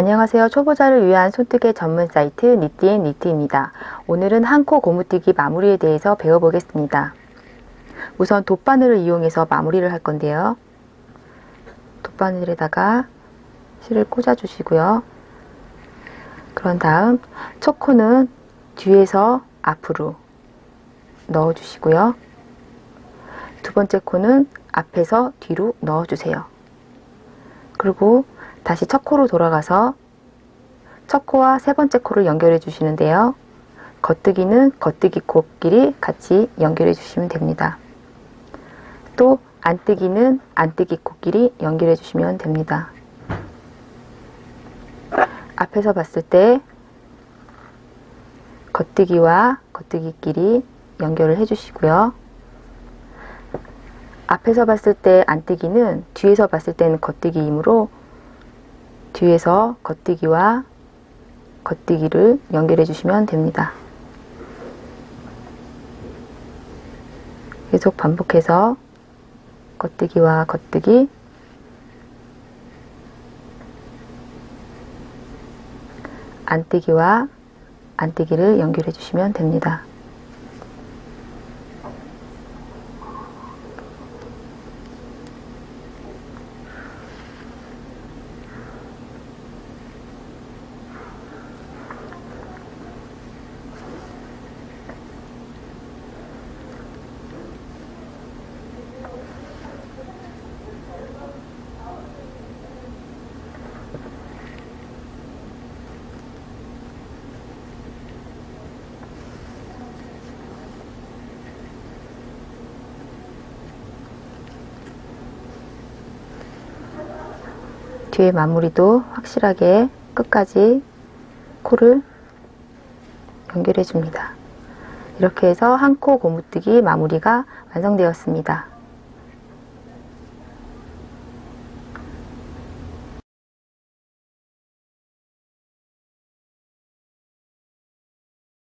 안녕하세요. 초보자를 위한 손뜨개 전문 사이트 니트앤니트입니다. 오늘은 한 코 고무뜨기 마무리에 대해서 배워보겠습니다. 우선 돗바늘을 이용해서 마무리를 할 건데요. 돗바늘에다가 실을 꽂아 주시고요. 그런 다음 첫 코는 뒤에서 앞으로 넣어 주시고요. 두 번째 코는 앞에서 뒤로 넣어 주세요. 그리고 다시 첫 코로 돌아가서 첫 코와 세 번째 코를 연결해 주시는데요. 겉뜨기는 겉뜨기 코끼리 같이 연결해 주시면 됩니다. 또 안뜨기는 안뜨기 코끼리 연결해 주시면 됩니다. 앞에서 봤을 때 겉뜨기와 겉뜨기끼리 연결을 해 주시고요. 앞에서 봤을 때 안뜨기는 뒤에서 봤을 때는 겉뜨기이므로 뒤에서 겉뜨기와 겉뜨기를 연결해 주시면 됩니다. 계속 반복해서 겉뜨기와 겉뜨기 안뜨기와 안뜨기를 연결해 주시면 됩니다. 뒤에 마무리도 확실하게 끝까지 코를 연결해 줍니다. 이렇게 해서 한 코 고무뜨기 마무리가 완성되었습니다.